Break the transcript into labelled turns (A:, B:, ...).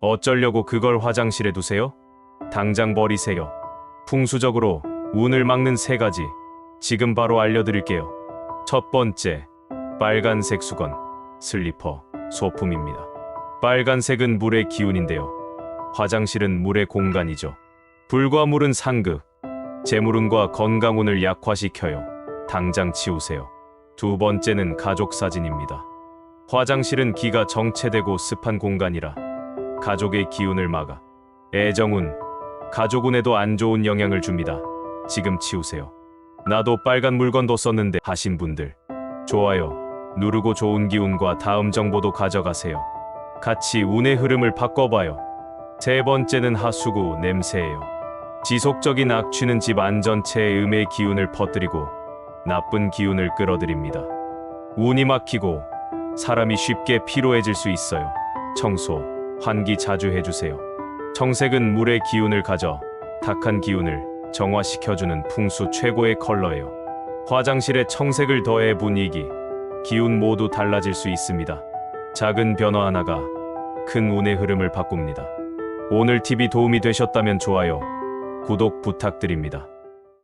A: 어쩌려고 그걸 화장실에 두세요? 당장 버리세요. 풍수적으로 운을 막는 세 가지. 지금 바로 알려드릴게요. 첫 번째, 빨간색 수건, 슬리퍼, 소품입니다. 빨간색은 물의 기운인데요. 화장실은 물의 공간이죠. 불과 물은 상극, 재물운과 건강운을 약화시켜요. 당장 치우세요. 두 번째는 가족 사진입니다. 화장실은 기가 정체되고 습한 공간이라 가족의 기운을 막아 애정운, 가족운에도 안 좋은 영향을 줍니다. 지금 치우세요. 나도 빨간 물건도 썼는데 하신 분들 좋아요 누르고 좋은 기운과 다음 정보도 가져가세요. 같이 운의 흐름을 바꿔봐요. 세 번째는 하수구 냄새예요. 지속적인 악취는 집 안전체에 음의 기운을 퍼뜨리고 나쁜 기운을 끌어들입니다. 운이 막히고 사람이 쉽게 피로해질 수 있어요. 청소, 환기 자주 해주세요. 청색은 물의 기운을 가져 탁한 기운을 정화시켜주는 풍수 최고의 컬러예요. 화장실에 청색을 더해 분위기, 기운 모두 달라질 수 있습니다. 작은 변화 하나가 큰 운의 흐름을 바꿉니다. 오늘 팁이 도움이 되셨다면 좋아요, 구독 부탁드립니다.